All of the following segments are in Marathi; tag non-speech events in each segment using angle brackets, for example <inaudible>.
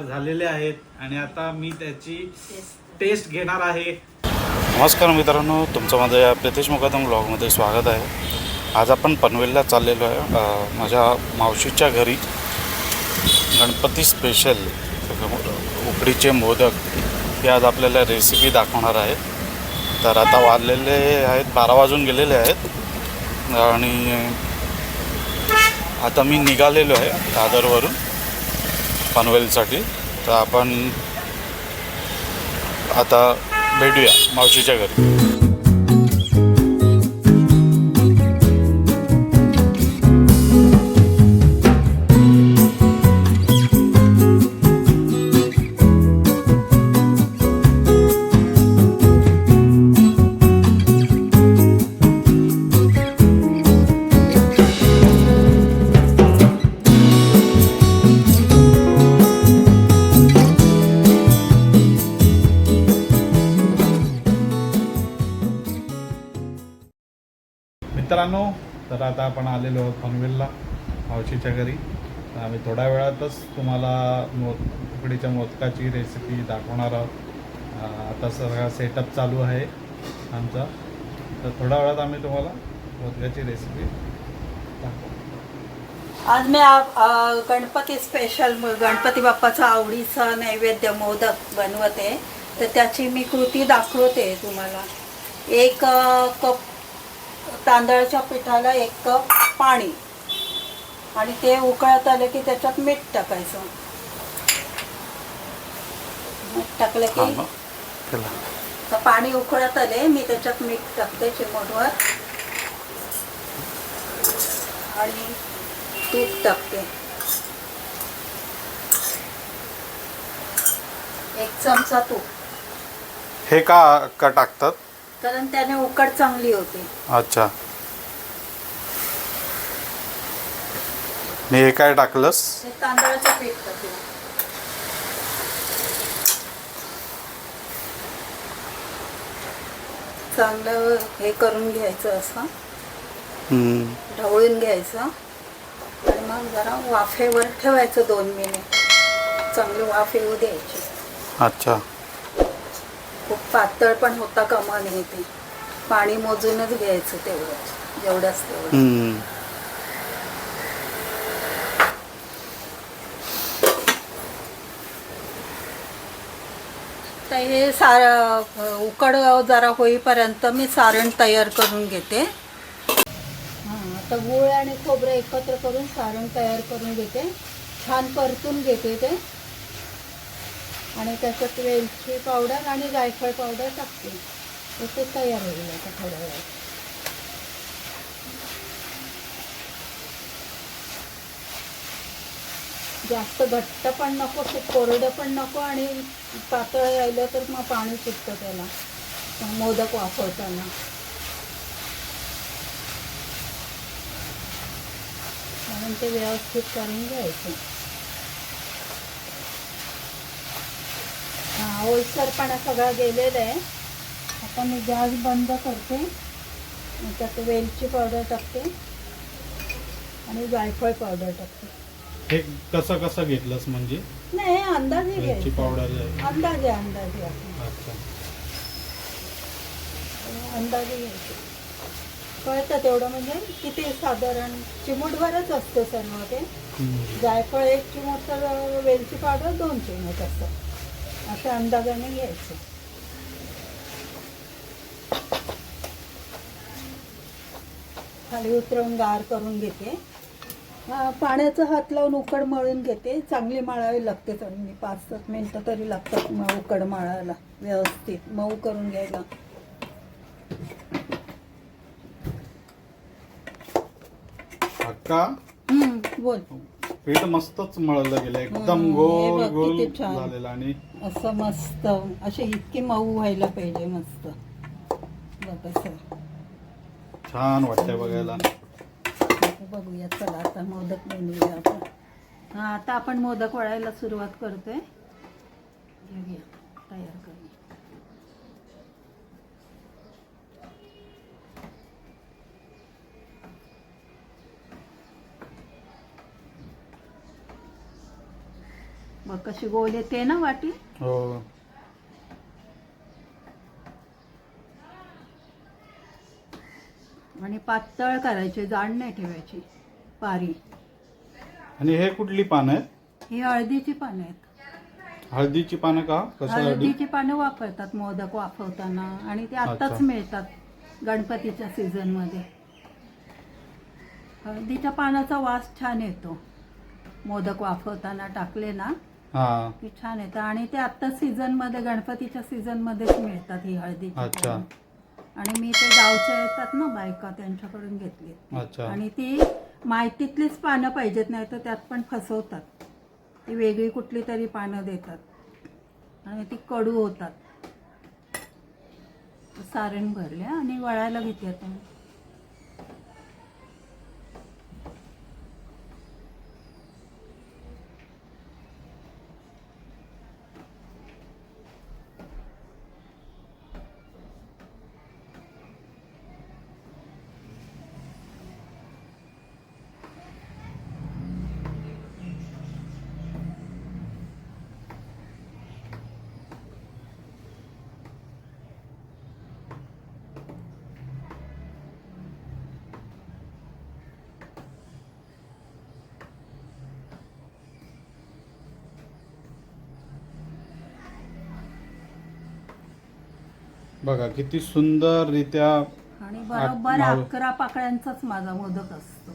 तयार झालेले आहेत आणि आता मी त्याची टेस्ट घेणार आहे. नमस्कार मित्रांनो तुमचं माझं या प्रितेश मुकादम ब्लॉगमध्ये स्वागत आहे. आज आपण पनवेलला चाललेलो आहे. माझ्या मावशीच्या घरी गणपती स्पेशल उकडीचे मोदक हे आज आपल्याला रेसिपी दाखवणार आहेत. तर आता वाजलेले आहेत बारा वाजून गेलेले आहेत. आणि आता मी निघालेलो आहे दादरवरून. पनवेलसाठी. तर आपण आता भेटूया मावशीच्या घरी. आता आपण आलेलो आहोत पनवेलला मावशीच्या घरी. तर आम्ही थोड्या वेळातच तुम्हाला मो उकडीच्या मोदकाची रेसिपी दाखवणार आहोत. आता सगळा सेटअप चालू आहे आमचा. तर थोड्या वेळात आम्ही तुम्हाला मोदकाची रेसिपी दाखवू. आज मी आ- गणपती स्पेशल गणपती बाप्पाचा आवडीचा नैवेद्य मोदक बनवते. तर त्याची मी कृती दाखवते तुम्हाला. एक कप तांदळाच्या पिठाला एक कप पाणी. आणि ते उकळत आलं की त्याच्यात मीठ टाकायचं. मीठ टाकलं की तर पाणी उकळत आले मी त्याच्यात मीठ टाकते चिमटवर आणि तूप टाकते. एक चमचा तूप. हे का का टाकतात? कारण त्याने उकड चांगली होते. अच्छा. मी हे काय टाकलंस? हे तांदळाचं पीठ टाकलं. चांगलं हे करून घ्यायचं असं. हम्म. ढवळून घ्यायचं. आणि मग जरा वाफेवर ठेवायचं दोन मिनिट. चांगली वाफ येऊ द्यायची. अच्छा. खूप पातळ पण होता कामा नये ते. पाणी मोजूनच घ्यायचं तेवढं जेवढंच तेवढं. हम्म. तर हे सार उकड जरा होईपर्यंत मी सारण तयार करून घेते. हां आता गूळ आणि खोबरं एकत्र करून सारण तयार करून घेते. छान परतून घेते ते. आणि त्याच्यात वेलची पावडर आणि जायफळ पावडर टाकते. तर ते तयार होईल आता थोड्या वेळात जास्त घट्ट पण नको खूप कोरडं पण नको आणि पातळ राहिलं तर मग पाणी सुटतं त्याला. मोदक वापरताना. म्हणून ते व्यवस्थित करून घ्यायचं. ओलसरपणा सगळा गेलेला आहे. आता मी गॅस बंद करते. त्यात वेलची पावडर टाकते. आणि जायफळ पावडर टाकते. हे कसं कसं घेतलंस म्हणजे? नाही अंदाजे वेलची घ्यायचं पावडर आहे. अंदाजे अंदाजे. आपण अच्छा. अंदाजे घ्यायचं. कळतं तेवढं म्हणजे किती साधारण चिमूटभरच असतं सर्व ते. हम्म. जायफळ एक चिमूट तर वेलची पावडर दोन चिमूट असतं अशा अंदाजाने घ्यायचं. खाली उतरवून गार करून घेते. हा, पाण्याचा हात लावून उकड मळून घेते. चांगली मळावी लागते चांगली पाच सात मिनटं तरी लागतात मग उकड मळायला. व्यवस्थित मऊ करून घ्यायला. बोल. पीठ मस्तच मळलं गेलं एकदम गोल गोल. झालेलं आणि असं मस्त असे इतकी मऊ व्हायला पाहिजे मस्त. छान वाटतंय बघायला. बघूया चला आता मोदक बनवूया आपण. हा आता आपण मोदक वळायला सुरुवात करतोय. घेऊया तयार करूया बघ कशी गोल येते ना वाटी? हो. आणि पातळ करायची जाड नाही ठेवायची पारी. आणि हे कुठली पानं आहेत? ही हळदीची पानं आहेत. हळदीची पानं का? कसं हळदी? हळदीची पानं वापरतात मोदक वाफवताना. आणि ते आत्ताच अच्छा. मिळतात गणपतीच्या सीझनमध्ये हळदीच्या पानाचा वास छान येतो. मोदक वाफवताना टाकले ना हा. की छान येतं आणि ते आत्ता सीझनमध्ये गणपतीच्या सीझन मध्येच मिळतात ही अच्छा. पानं. आणि मी ते गावच्या येतात ना बायका त्यांच्याकडून घेतली. अच्छा. आणि ती माहितीतलीच पानं पाहिजेत नाही तर त्यात पण फसवतात. ती वेगळी कुठली तरी पानं देतात. आणि ती कडू होतात. सारण भरले आणि वळायला घेते आता मी. बघा किती सुंदररित्या आणि बरोबर माव- अकरा पाकळ्यांचाच माझा मोदक असतो.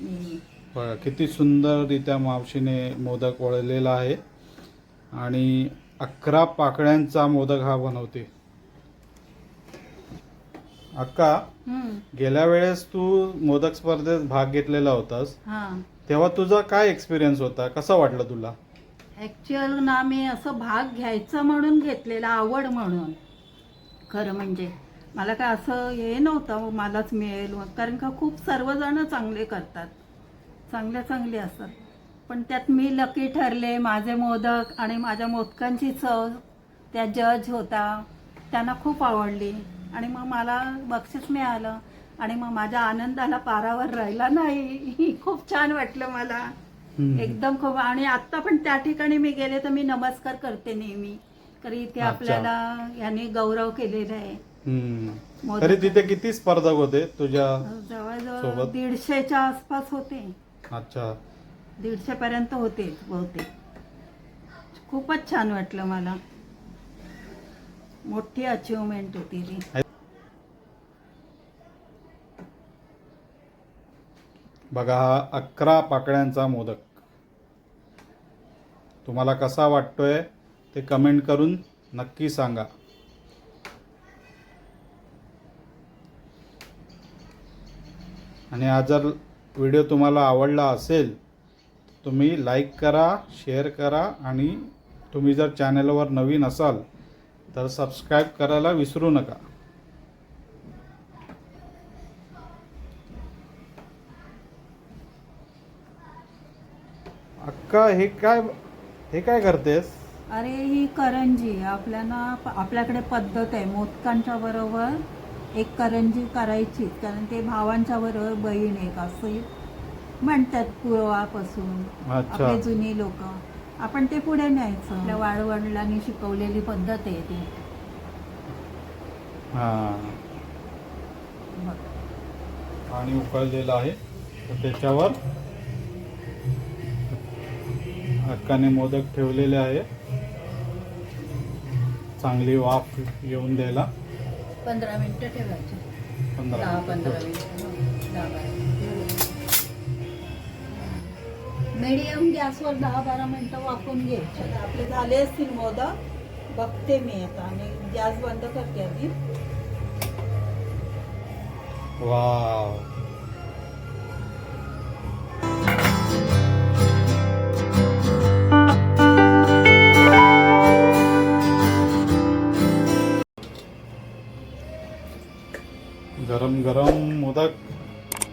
नेहमी बघा किती सुंदररित्या मावशीने मोदक वळलेला आहे. आणि अकरा पाकळ्यांचा मोदक हा बनवते. अक्का हम्म. गेल्या वेळेस तू मोदक स्पर्धेत भाग घेतलेला होतास. हा. तेव्हा तुझा काय एक्सपिरियन्स होता? कसं वाटलं तुला? ॲक्च्युअल ना मी असं भाग घ्यायचं म्हणून घेतलेला आवड म्हणून. खरं म्हणजे. मला काय असं हे नव्हतं मलाच मिळेल. कारण का खूप सर्वजण चांगले करतात. चांगले चांगले असतात. पण त्यात मी लकी ठरले. माझे मोदक आणि माझ्या मोदकांची चव त्या जज होता. त्यांना खूप आवडली. आणि मग मला बक्षीस मिळालं. आणि मग माझ्या आनंदाला पारावर राहिला नाही. <laughs> खूप छान वाटलं मला. एकदम खूप. आणि आता पण त्या ठिकाणी मी गेले तर मी नमस्कार करते नेहमी. कारण इथे अच्छा. आपल्याला याने गौरव केलेला आहे हम्म. मोदक. तरी तिथे किती स्पर्धक होते तुझ्या जवळजवळ सोबत? दीडशेच्या आसपास होते अच्छा दीडशे पर्यंत होते बहुतेक खूपच छान वाटलं मला मोठी अचिव्हमेंट होती ती बघा हा अकरा पाकळ्यांचा मोदक तुम्हाला कसा वाटतोय ते कमेंट करून नक्की सांगा. आणि हा जर व्हिडिओ तुम्हाला आवडला असेल तुम्ही लाईक करा शेअर करा आणि तुम्ही जर चॅनलवर नवीन असाल तर सबस्क्राईब करायला विसरू नका. अक्का हे काय हे काय करतेस? अरे ही करंजी. आपल्याला आपल्याकडे पद्धत आहे. मोदकांच्या बरोबर एक करंजी करायची. कारण ते भावांच्या बरोबर बहीण एक असं म्हणतात पूर्वापासून. आपली जुनी लोक. आपण ते पुढे न्यायचं. आपल्या वाडवडिलांनी शिकवलेली पद्धत आहे ती. पाणी उकळलेलं आहे. तर त्याच्यावर अक्काने मोदक ठेवलेले आहे. चांगली वाफ येऊन द्यायला. पंधरा मिनिटं ठेवायची. दहा पंधरा मिनिटं. मिनिटं दहा बारा मीडियम गॅसवर दहा बारा मिनिटं वाफून घ्यायचे. आपले झाले असतील मोदक. बघते मी आता. आणि गॅस बंद करते आधी. वाव. गरम मोदक.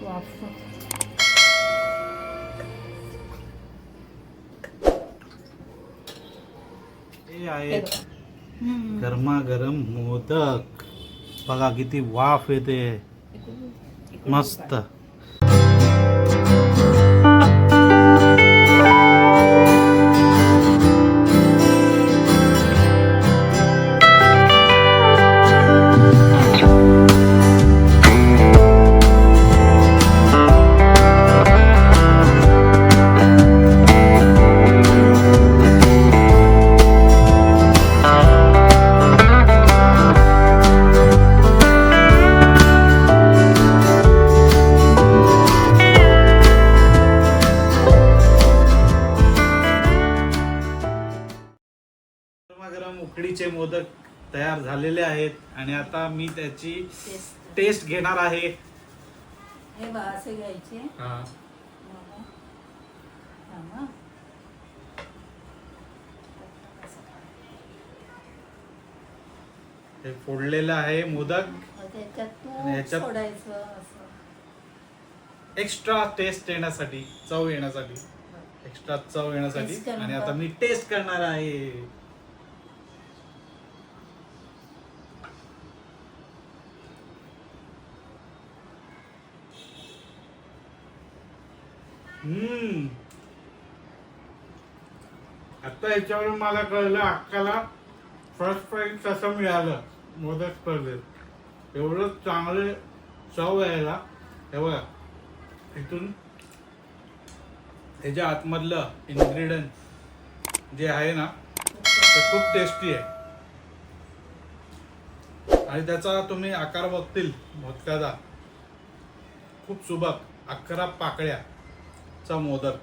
गरमा हे आहेत गरमागरम मोदक. बघा किती वाफ येते. मस्त. झालेले आहेत आणि आता मी त्याची टेस्ट घेणार आहे. हे बा असे घ्यायचे. हा. हे फोडलेलं आहे मोदक. मग त्याच्यात आणि तूप ह्याच्यात- सोडायचं असं. एक्स्ट्रा टेस्ट येण्यासाठी चव येण्यासाठी. एक्स्ट्रा चव येण्यासाठी. Taste आणि आता. मी टेस्ट करणार आहे. हम्म. आता याच्यावरून मला कळलं अक्काला फर्स्ट प्राईज कसं मिळालं मोदक स्पर्धेत. एवढं चांगले चव यायला. हे बघा इथून ह्याच्या आतमधलं इन्ग्रेडियंट जे आहे ना ते खूप टेस्टी आहे. आणि त्याचा तुम्ही आकार बघतील मोदकाचा खूप सुबक अकरा पाकळ्या. पाकळ्याचा मोदक.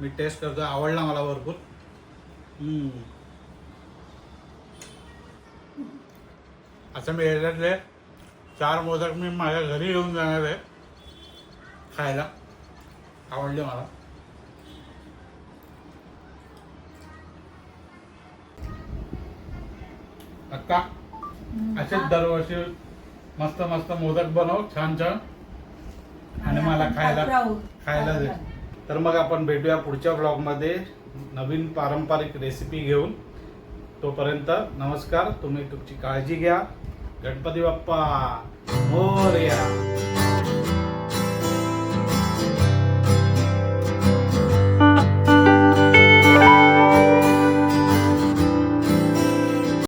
मी टेस्ट करतो आवडला मला भरपूर. आता मी याच्यातले चार मोदक मी माझ्या घरी घेऊन जाणार आहे खायला. आवडले मला. अक्का असेच दरवर्षी मस्त मस्त मोदक बनव छान छान. आणि मला खायला. खायला दे. तर मग आपण भेटूया पुढच्या ब्लॉगमध्ये नवीन पारंपरिक रेसिपी घेऊन. तोपर्यंत नमस्कार. तुम्ही तुमची काळजी घ्या. गणपती बाप्पा. मोरया.